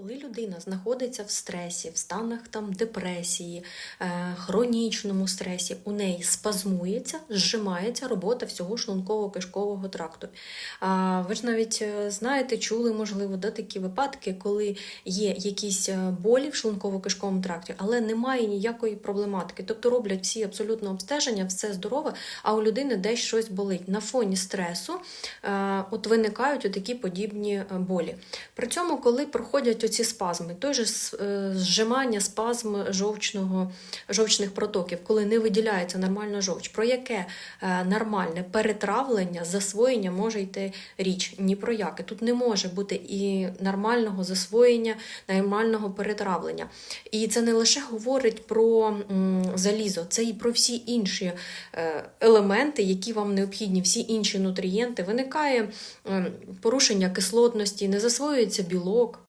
Коли людина знаходиться в стресі, в станах там депресії, е, хронічному стресі, у неї спазмується, зжимається робота всього шлунково-кишкового тракту. Ви ж навіть е, знаєте, чули, можливо, да, такі випадки, коли є якісь е, болі в шлунково-кишковому тракті, але немає ніякої проблематики. Тобто роблять всі абсолютно обстеження, все здорове, а у людини десь щось болить. На фоні стресу от виникають такі подібні болі. При цьому, коли проходять оці спазми, той же е, зжимання, спазм жовчного, жовчних протоків, коли не виділяється нормально жовч, про яке е, нормальне перетравлення, засвоєння може йти річ? Ні про яке. Тут не може бути і нормального засвоєння, нормального перетравлення. І це не лише говорить про залізо, це і про всі інші е, елементи, які вам необхідні, всі інші нутрієнти. Виникає порушення кислотності, не засвоюється білок.